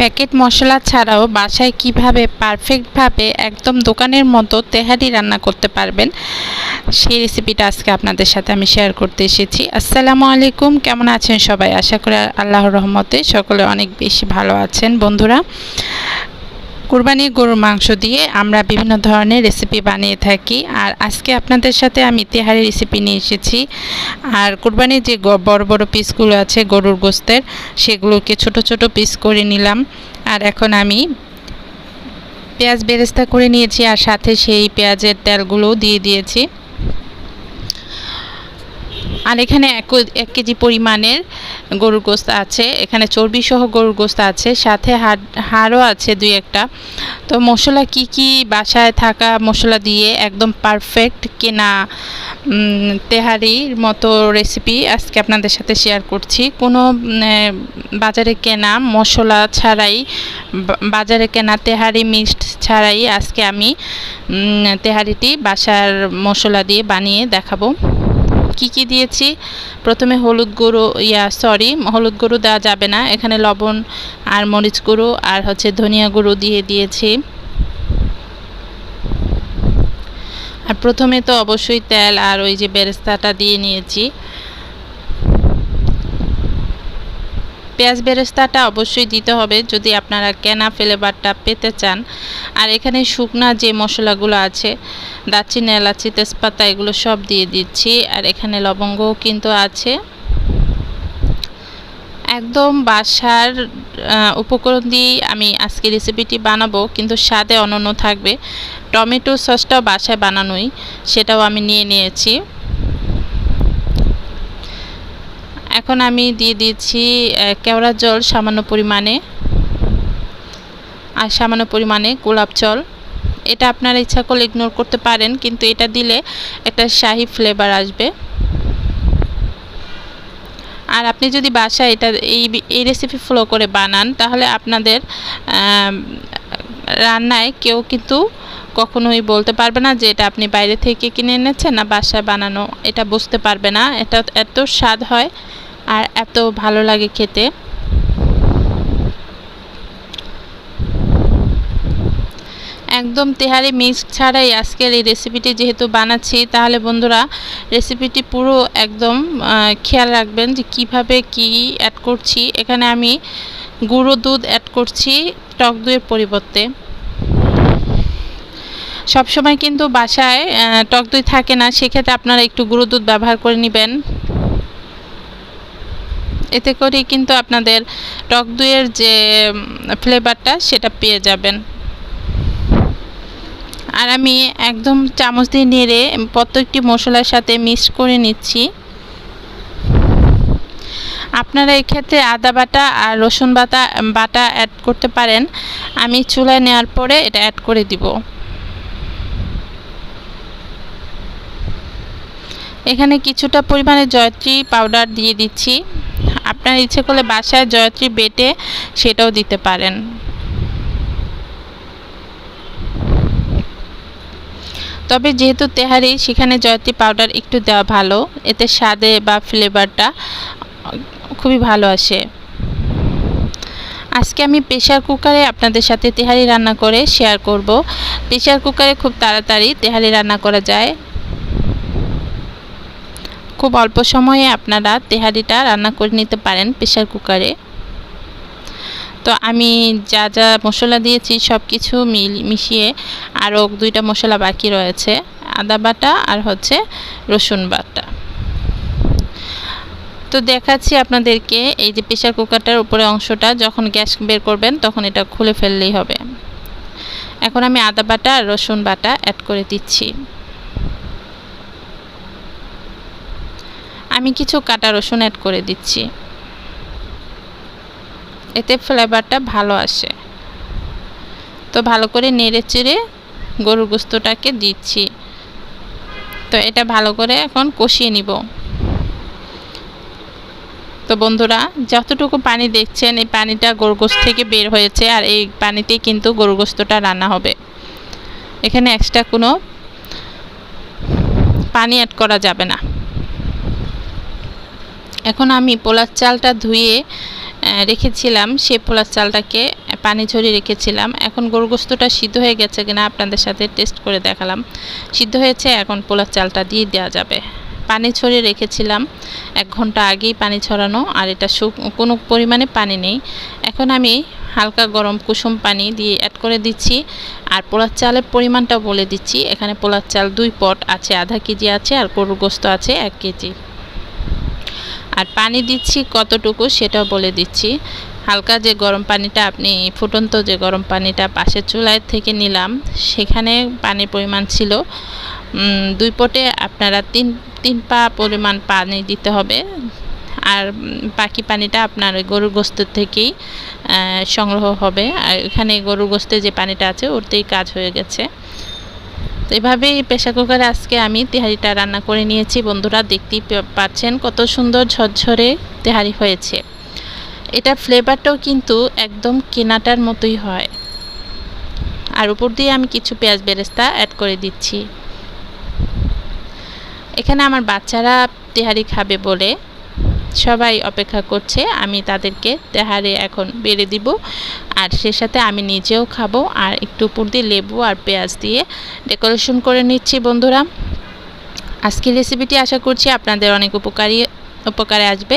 Packet মশলা ছাড়াও বাসায় কীভাবে পারফেক্টভাবে একদম দোকানের মতো তেহারি রান্না করতে পারবেন, সেই রেসিপিটা আজকে আপনাদের সাথে আমি শেয়ার করতে এসেছি। আসসালামু আলাইকুম, কেমন আছেন সবাই? আশা করি আল্লাহর রহমতে সকলে অনেক বেশি ভালো আছেন। বন্ধুরা কুরবানির গরুর মাংস দিয়ে আমরা বিভিন্ন ধরনের রেসিপি বানিয়ে থাকি। আর আজকে আপনাদের সাথে আমি তেহারি রেসিপি নিয়ে এসেছি। আর কুরবানির যে বড় বড় পিসগুলো আছে গরুর গোস্তের, সেগুলোকে ছোট ছোট পিস করে নিলাম। আর এখন আমি পেঁয়াজ বেরেস্তা করে নিয়েছি আর সাথে সেই পেঁয়াজের তেলগুলোও দিয়ে দিয়েছি। আর এখানে এক এক কেজি পরিমাণের গরুর গোস্ত আছে। এখানে চর্বি সহ গরুর গোস্ত আছে। সাথে হাড়, হাড়ও আছে দুই একটা। তো মশলা কি কি বাসায় থাকা মশলা দিয়ে একদম পারফেক্ট কেনা তেহারির মতো রেসিপি আজকে আপনাদের সাথে শেয়ার করছি। কোনো বাজারে কেনা মশলা ছাড়াই বাজারে কেনা তেহারি মিক্সড ছাড়াই আজকে আমি তেহারিটি বাসার মশলা দিয়ে বানিয়ে দেখাবো। কি কি দিয়েছি? প্রথমে হলুদ গুঁড়ো, ইয়া সরি হলুদ গুঁড়ো দেওয়া যাবে না। এখানে লবণ আর মরিচ গুঁড়ো আর হচ্ছে ধনিয়া গুঁড়ো দিয়ে দিয়েছি। আর প্রথমে তো অবশ্যই তেল আর ওই যে বেরেস্তাটা দিয়ে নিয়েছি। পেঁয়াজ বেরেস্তাটা অবশ্যই দিতে হবে যদি আপনারা কেনা ফ্লেভারটা পেতে চান। আর এখানে শুকনা যে মশলাগুলো আছে, দারচিনি, এলাচি, তেজপাতা, এগুলো সব দিয়ে দিচ্ছি। আর এখানে লবঙ্গও কিন্তু আছে। একদম বাসার উপকরণ দিয়েই আমি আজকে রেসিপিটি বানাবো, কিন্তু স্বাদে অনন্য থাকবে। টমেটো সসটাও বাসায় বানানোই, সেটাও আমি নিয়ে নিয়েছি। এখন আমি দিয়ে দিচ্ছি কেওড়া জল সামান্য পরিমাণে, আর সামান্য পরিমাণে গোলাপ জল। এটা আপনারা ইচ্ছা করলে ইগনোর করতে পারেন, কিন্তু এটা দিলে একটা শাহি ফ্লেভার আসবে। আর আপনি যদি বাসায় এটা, এই এই রেসিপি ফলো করে বানান, তাহলে আপনাদের রান্নায় কেউ কিন্তু কখনোই বলতে পারবে না যে এটা আপনি বাইরে থেকে কিনে এনেছেন না বাসায় বানানো, এটা বুঝতে পারবে না। এটা এত স্বাদ হয় আর এত ভালো লাগে খেতে। একদম তেহারি মিক্স ছাড়াই আজকের এই রেসিপিটি যেহেতু বানাচ্ছি, তাহলে বন্ধুরা রেসিপিটি পুরো একদম খেয়াল রাখবেন যে কীভাবে কি অ্যাড করছি। এখানে আমি গুঁড়ো দুধ অ্যাড করছি টক দইয়ের পরিবর্তে। সবসময় কিন্তু বাসায় টক দই থাকে না, সেক্ষেত্রে আপনারা একটু গুঁড়ো দুধ ব্যবহার করে নেবেন। এতে করে কিন্তু আপনাদের টক দইয়ের যে ফ্লেভারটা সেটা পেয়ে যাবেন। আর আমি একদম চামচ দিয়ে নেড়ে প্রত্যেকটি মশলার সাথে মিক্স করে নিচ্ছি। আপনারা এক্ষেত্রে আদা বাটা আর রসুন বাটা বাটা অ্যাড করতে পারেন। আমি চুলায় নেওয়ার পরে এটা অ্যাড করে দিব। এখানে কিছুটা পরিমাণে জয়ত্রী পাউডার দিয়ে দিচ্ছি। আপনার ইচ্ছে করলে বাসায় জয়ত্রী বেটে সেটাও দিতে পারেন। তবে যেহেতু তেহারি, সেখানে জয়ত্রী পাউডার একটু দেওয়া ভালো। এতে স্বাদে বা ফ্লেভারটা খুবই ভালো আসে। আজকে আমি প্রেশার কুকারে আপনাদের সাথে তেহারি রান্না করে শেয়ার করব। প্রেশার কুকারে খুব তাড়াতাড়ি তেহারি রান্না করা যায়। খুব অল্প সময়ে আপনারা তেহারিটা রান্না করে নিতে পারেন প্রেশার কুকারে। তো আমি যা যা মশলা দিয়েছি সব কিছু মিশিয়ে আরও দুইটা মশলা বাকি রয়েছে, আদা বাটা আর হচ্ছে রসুন বাটা। তো দেখাচ্ছি আপনাদেরকে এই যে প্রেশার কুকারটার উপরে অংশটা, যখন গ্যাস বের করবেন তখন এটা খুলে ফেললেই হবে। এখন আমি আদা বাটা আর রসুন বাটা অ্যাড করে দিচ্ছি। আমি কিছু কাটা রসুন অ্যাড করে দিচ্ছি। এতে ফ্লেভারটা ভালো আসে। তো ভালো করে নেড়ে চেড়ে গরুর গোস্তটাকে দিচ্ছি। তো এটা ভালো করে এখন কষিয়ে নিব। তো বন্ধুরা, যতটুকু পানি দেখছেন, এই পানিটা গোস্ত থেকে বের হয়েছে আর এই পানিতেই কিন্তু গোস্তটা রান্না হবে। এখানে এক্সট্রা কোনো পানি অ্যাড করা যাবে না। এখন আমি পোলার চালটা ধুয়ে রেখেছিলাম। সেই পোলার চালটাকে পানি ঝরিয়ে রেখেছিলাম। এখন গরু গোস্তটা সিদ্ধ হয়ে গেছে কিনা আপনাদের সাথে টেস্ট করে দেখালাম। সিদ্ধ হয়েছে, এখন পোলার চালটা দিয়ে দেওয়া যাবে। পানি ছড়িয়ে রেখেছিলাম। এক ঘণ্টা আগেই পানি ছড়ানো আর এটা কোনো পরিমাণে পানি নেই। এখন আমি হালকা গরম কুসুম পানি দিয়ে অ্যাড করে দিচ্ছি। আর পোলার চালের পরিমাণটাও বলে দিচ্ছি। এখানে পোলার চাল দুই পট আছে, আধা কেজি আছে, আর গরুর গোস্ত আছে এক কেজি। আর পানি দিচ্ছি কতটুকু সেটাও বলে দিচ্ছি। হালকা যে গরম পানিটা আপনি, ফুটন্ত যে গরম পানিটা পাশের চুলায় থেকে নিলাম, সেখানে পানির পরিমাণ ছিল দুই পটে আপনারা তিন তিন পা পরিমাণ পানি দিতে হবে। আর বাকি পানিটা আপনার ওই গরুর গোস্ত থেকেই সংগ্রহ হবে। আর এখানে গরুর গোস্তে যে পানিটা আছে ওরতেই কাজ হয়ে গেছে। তো এভাবেই প্রেশার কুকারে আজকে আমি তেহারিটা রান্না করে নিয়েছি। বন্ধুরা, দেখতেই পাচ্ছেন কত সুন্দর ঝরঝরে তেহারি হয়েছে। এটার ফ্লেভারটাও কিন্তু একদম কেনাটার মতোই হয়। আর উপর দিয়ে আমি কিছু পেঁয়াজ বেরেস্তা অ্যাড করে দিচ্ছি। এখানে আমার বাচ্চারা তেহারি খাবে বলে সবাই অপেক্ষা করছে, আমি তাদেরকে তেহারে এখন বেড়ে দিব, আর সে সাথে আমি নিজেও খাব, আর একটু উপর দিয়ে লেবু আর পেঁয়াজ দিয়ে ডেকোরেশন করে নিচ্ছি বন্ধুরা। আজকের রেসিপিটি আশা করছি আপনাদের অনেক উপকারী উপকারে আসবে।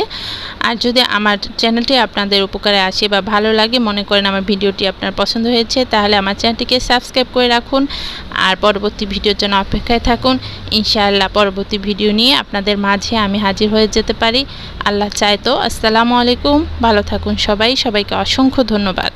আর যদি আমার চ্যানেলটি আপনাদের উপকারে আসে বা ভালো লাগে, মনে করেন আমার ভিডিওটি আপনার পছন্দ হয়েছে, তাহলে আমার চ্যানেলটিকে সাবস্ক্রাইব করে রাখুন। আর পরবর্তী ভিডিওর জন্য অপেক্ষায় থাকুন। ইনশাআল্লাহ পরবর্তী ভিডিও নিয়ে আপনাদের মাঝে আমি হাজির হয়ে যেতে পারি। আল্লাহ চায় তো। আসসালামু আলাইকুম। ভালো থাকুন সবাই। সবাইকে অসংখ্য ধন্যবাদ।